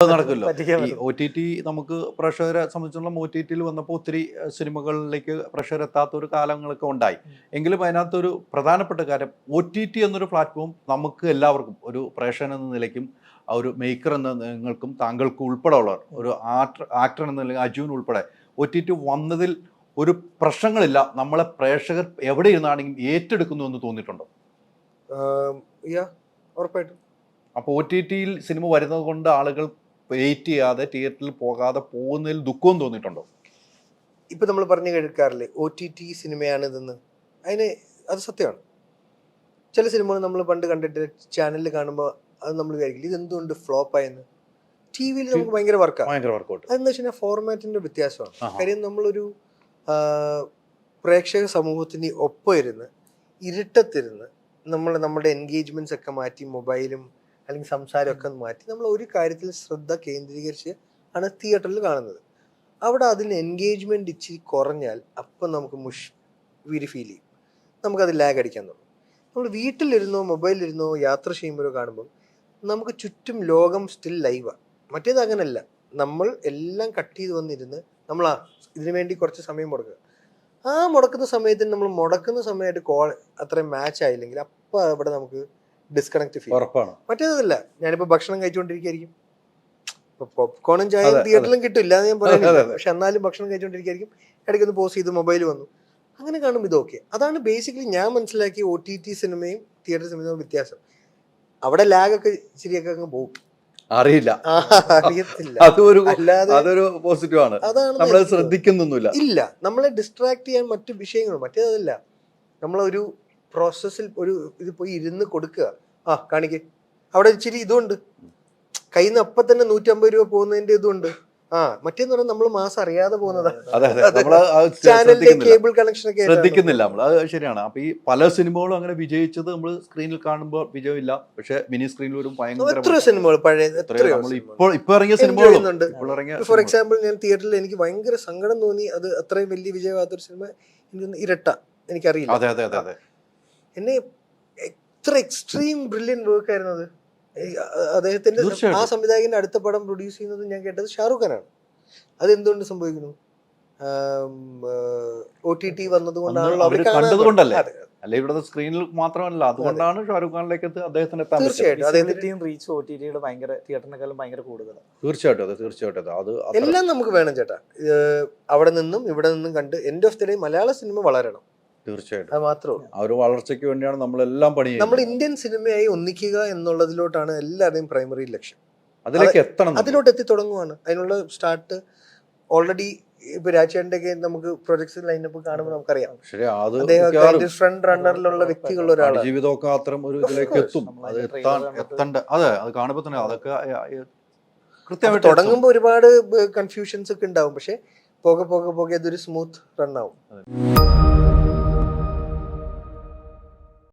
നടക്കില്ല. O T T നമുക്ക് പ്രേക്ഷകരെ സംബന്ധിച്ചിടത്തോളം ഒ ടി ടിയിൽ വന്നപ്പോൾ ഒത്തിരി സിനിമകളിലേക്ക് പ്രേക്ഷകർ എത്താത്ത ഒരു കാലങ്ങളൊക്കെ ഉണ്ടായി. എങ്കിലും അതിനകത്തൊരു പ്രധാനപ്പെട്ട കാര്യം ഒ ടി ടി എന്നൊരു പ്ലാറ്റ്ഫോം നമുക്ക് എല്ലാവർക്കും ഒരു പ്രേക്ഷകൻ എന്ന നിലയ്ക്കും ആ ഒരു മേക്കർ എന്ന നിങ്ങൾക്കും താങ്കൾക്കും ഉൾപ്പെടെ ഉള്ളവർ ഒരു ആക്ടർ ആക്ടർ എന്ന നിലയിൽ അജുവിന് ഉൾപ്പെടെ ഒ ടി ടി വന്നതിൽ ഒരു പ്രശ്നങ്ങളില്ല. നമ്മളെ പ്രേക്ഷകർ എവിടെ ഇരുന്നാണെങ്കിലും ഏറ്റെടുക്കുന്നു എന്ന് തോന്നിയിട്ടുണ്ടോ? യാ ഉറപ്പായിട്ടും. അപ്പോൾ ഒ ടി ടിയിൽ സിനിമ വരുന്നത് കൊണ്ട് ആളുകൾ വെയിറ്റ് ചെയ്യാതെ തിയേറ്ററിൽ പോകാതെ പോകുന്നതിൽ ദുഃഖവും തോന്നിയിട്ടുണ്ടോ? ഇപ്പൊ നമ്മൾ പറഞ്ഞു കേൾക്കാറില്ലേ ഒ ടി ടി സിനിമയാണ് ഇതെന്ന്. അതിന് അത് സത്യമാണ്. ചില സിനിമകൾ നമ്മൾ പണ്ട് കണ്ടിട്ട് ചാനലിൽ കാണുമ്പോൾ അത് നമ്മൾ വിചാരിക്കില്ല ഇതെന്തുകൊണ്ട് ഫ്ലോപ്പായെന്ന് ഫ്ലോപ്പ് ആയെന്ന് ടി വിയിൽ നമുക്ക് ഭയങ്കര വർക്കാണ് ഭയങ്കര വർക്കൗട്ട് അതെന്ന് വെച്ച് കഴിഞ്ഞാൽ ഫോർമാറ്റിന്റെ വ്യത്യാസമാണ്. കാര്യം നമ്മളൊരു പ്രേക്ഷക സമൂഹത്തിന് ഒപ്പം ഇരുന്ന് ഇരുട്ടത്തിരുന്ന് നമ്മൾ നമ്മുടെ എൻഗേജ്മെന്റ്സ് ഒക്കെ മാറ്റി മൊബൈലും അല്ലെങ്കിൽ സംസാരമൊക്കെ മാറ്റി. നമ്മൾ ഒരു കാര്യത്തിൽ ശ്രദ്ധ കേന്ദ്രീകരിച്ച് ആണ് തിയേറ്ററിൽ കാണുന്നത്. അവിടെ അതിന് എൻഗേജ്മെന്റ് ഇച്ചിരി കുറഞ്ഞാൽ അപ്പം നമുക്ക് മുഷ് വീരി ഫീൽ ചെയ്യും. നമുക്കത് ലാഗ് അടിക്കാൻ തുടങ്ങും. നമ്മൾ വീട്ടിലിരുന്നോ മൊബൈലിലിരുന്നോ യാത്ര ചെയ്യുമ്പോഴോ കാണുമ്പോൾ നമുക്ക് ചുറ്റും ലോകം സ്റ്റിൽ ലൈവാണ് മറ്റേത് അങ്ങനല്ല. നമ്മൾ എല്ലാം കട്ട് ചെയ്ത് വന്നിരുന്ന് നമ്മൾ ഇതിനു വേണ്ടി കുറച്ച് സമയം മുടക്കുക. ആ മുടക്കുന്ന സമയത്തിന് നമ്മൾ മുടക്കുന്ന സമയമായിട്ട് കോൾ അത്രയും മാച്ച് ആയില്ലെങ്കിൽ അപ്പം അവിടെ നമുക്ക് ഡിസ്കണക്ട് ഫീൽ ഉറപ്പാണ്. മറ്റേതല്ല ഞാനിപ്പോ ഭക്ഷണം കഴിച്ചുകൊണ്ടിരിക്കുകയായിരിക്കും പോപ്കോണും ചായയും തിയേറ്ററിലും കിട്ടില്ല എന്ന് ഞാൻ പറയുന്നത്. പക്ഷെ എന്നാലും ഭക്ഷണം കഴിച്ചുകൊണ്ടിരിക്കുകയായിരിക്കും ഇടയ്ക്ക് ഒന്ന് പോസ് ചെയ്ത് മൊബൈൽ വന്നു. അങ്ങനെ കാണുമ്പോൾ ഇതൊക്കെ അതാണ് ബേസിക്കലി ഞാൻ മനസ്സിലാക്കിയ ഒ ടി ടി സിനിമയും തിയേറ്റർ സിനിമയും വ്യത്യാസം. അവിടെ ലാഗൊക്കെ ശരിയൊക്കെ അങ്ങ് പോകും. അറിയില്ല. അറിയത്തില്ല. അതൊരു അതൊരു പോസിറ്റീവ് ആണ്. അതാണ് നമ്മളത് ശ്രദ്ധിക്കുന്നൊന്നുമില്ല. ഇല്ല നമ്മളെ ഡിസ്ട്രാക്ട് ചെയ്യാൻ മറ്റു വിഷയങ്ങളും മറ്റേതല്ല. നമ്മളൊരു പ്രോസസ്സിൽ ഒരു ഇത് പോയി ഇരുന്ന് കൊടുക്കുക. ആ കാണിക്ക്. അവിടെ ഇച്ചിരി ഇതുണ്ട്. കയ്യിൽ നിന്ന് അപ്പം തന്നെ നൂറ്റമ്പത് രൂപ പോകുന്നതിന്റെ ഇതുണ്ട്. ആ മറ്റേന്ന് പറഞ്ഞാൽ നമ്മൾ മാസം അറിയാതെ പോകുന്നതാണ് കേബിൾ കണക്ഷൻ ഒക്കെ. ശ്രദ്ധിക്കുന്നില്ല. നമ്മൾ അത് ശരിയാണ്. അപ്പൊ ഈ പല സിനിമകളും അങ്ങനെ വിജയിച്ചത് നമ്മൾ സ്ക്രീനിൽ കാണുമ്പോൾ വിജയമില്ല. പക്ഷെ മിനി സ്ക്രീനിൽ ഒരു ഭയങ്കര എത്ര സിനിമകൾ പഴയ. ഇപ്പോൾ ഇപ്പൊ ഇറങ്ങിയ സിനിമകളുണ്ട് ഫോർ എക്സാമ്പിൾ ഞാൻ തിയേറ്ററിൽ എനിക്ക് ഭയങ്കര സങ്കടം തോന്നി. അത് അത്രയും വലിയ വിജയമാകാത്തൊരു സിനിമ ഇരട്ട. എനിക്കറിയില്ല. എന്നെ എത്ര എക്സ്ട്രീം ബ്രില്യൻ വർക്ക് ആയിരുന്നു അത്. അദ്ദേഹത്തിന്റെ ആ സംവിധായകന്റെ അടുത്ത പടം പ്രൊഡ്യൂസ് ചെയ്യുന്നത് ഞാൻ കേട്ടത് ഷാറുഖ് ഖാനാണ്. അതെന്തുകൊണ്ട് സംഭവിക്കുന്നു? ഒ ടി ടി വന്നതുകൊണ്ടാണല്ലോ അല്ലെ ഇവിടുത്തെ സ്ക്രീനിൽ മാത്രമല്ല അതുകൊണ്ടാണ് ഷാരൂഖ് ഖാനിലേക്ക് അദ്ദേഹത്തിന് തീർച്ചയായിട്ടും. അദ്ദേഹത്തിന്റെ റീച്ച് ഒ ടി ടിയുടെ ഭയങ്കര തിയേറ്ററിനെക്കാളും ഭയങ്കര കൂടുതലാണ്. തീർച്ചയായിട്ടും അതെ തീർച്ചയായിട്ടും അത്. എല്ലാം നമുക്ക് വേണം ചേട്ടാ. അവിടെ നിന്നും ഇവിടെ നിന്നും കണ്ട് end of the day Malayala cinema വളരണം. തീർച്ചയായിട്ടും. അത് മാത്രമേ ഉള്ളൂ. ആ ഒരു വളർച്ചയ്ക്ക് വേണ്ടിയാണ് നമ്മളെല്ലാം പണി നമ്മൾ ഇന്ത്യൻ സിനിമയായി ഒന്നിക്കുക എന്നുള്ളതിലോട്ടാണ് എല്ലാവരുടെയും പ്രൈമറി ലക്ഷ്യം. അതിലേക്ക് എത്തണം. അതിലോട്ട് എത്തി തുടങ്ങുവാണ്. അതിനുള്ള സ്റ്റാർട്ട് ഓൾറെഡി ഇപ്പൊ രാജേഷിന്റെ ഒക്കെ നമുക്ക് പ്രൊജക്ട്സ് ലൈനപ്പ് കാണുമ്പോൾ നമുക്കറിയാം. അദ്ദേഹം ഫ്രണ്ട് റണ്ണറിലുള്ള വ്യക്തികൾ ഒരാളാണ്. ജീവിതമൊക്കെ അത്തരം ഒരു ഇതിലേക്ക് എത്തും. നമ്മൾ അത് എത്താൻ എത്തണ്ട അതെ അത് കാണുമ്പോൾ തന്നെ അതൊക്കെ കൃത്യമായിട്ട് തുടങ്ങുമ്പോൾ ഒരുപാട് കൺഫ്യൂഷൻസ് ഒക്കെ ഉണ്ടാവും. പക്ഷെ പോകെ പോകെ പോകെ അതൊരു സ്മൂത്ത് റൺ ആവും. എത്തും.